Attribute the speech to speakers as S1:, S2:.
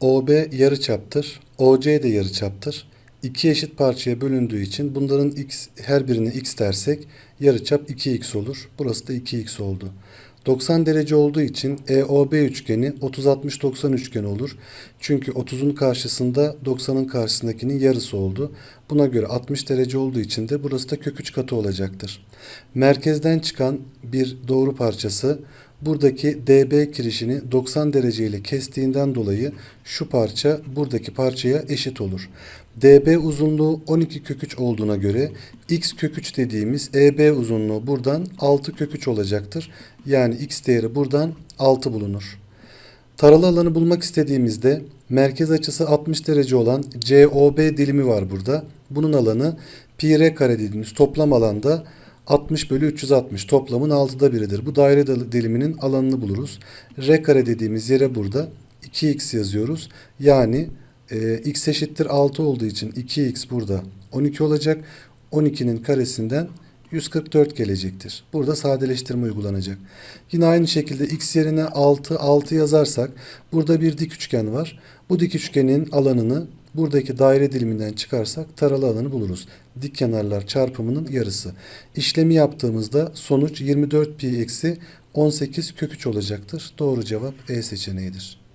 S1: OB yarıçaptır. OC de yarıçaptır. İki eşit parçaya bölündüğü için bunların x her birine x dersek yarıçap 2x olur. Burası da 2x oldu. 90 derece olduğu için EOB üçgeni 30-60-90 üçgeni olur. Çünkü 30'un karşısında 90'ın karşısındakinin yarısı oldu. Buna göre 60 derece olduğu için de burası da kök 3 katı olacaktır. Merkezden çıkan bir doğru parçası buradaki DB kirişini 90 derece ile kestiğinden dolayı şu parça buradaki parçaya eşit olur. DB uzunluğu 12 kök 3 olduğuna göre x kök 3 dediğimiz EB uzunluğu buradan 6 kök 3 olacaktır. Yani x değeri buradan 6 bulunur. Taralı alanı bulmak istediğimizde merkez açısı 60 derece olan COB dilimi var burada. Bunun alanı pi r kare dediğimiz toplam alanda 60 bölü 360 toplamın 6'da biridir. Bu daire diliminin alanını buluruz. R kare dediğimiz yere burada 2x yazıyoruz. Yani e, x eşittir 6 olduğu için 2x burada 12 olacak. 12'nin karesinden 144 gelecektir. Burada sadeleştirme uygulanacak. Yine aynı şekilde x yerine 6, 6 yazarsak burada bir dik üçgen var. Bu dik üçgenin alanını buradaki daire diliminden çıkarsak taralı alanı buluruz. Dik kenarlar çarpımının yarısı. İşlemi yaptığımızda sonuç 24 pi eksi 18 kök 3 olacaktır. Doğru cevap E seçeneğidir.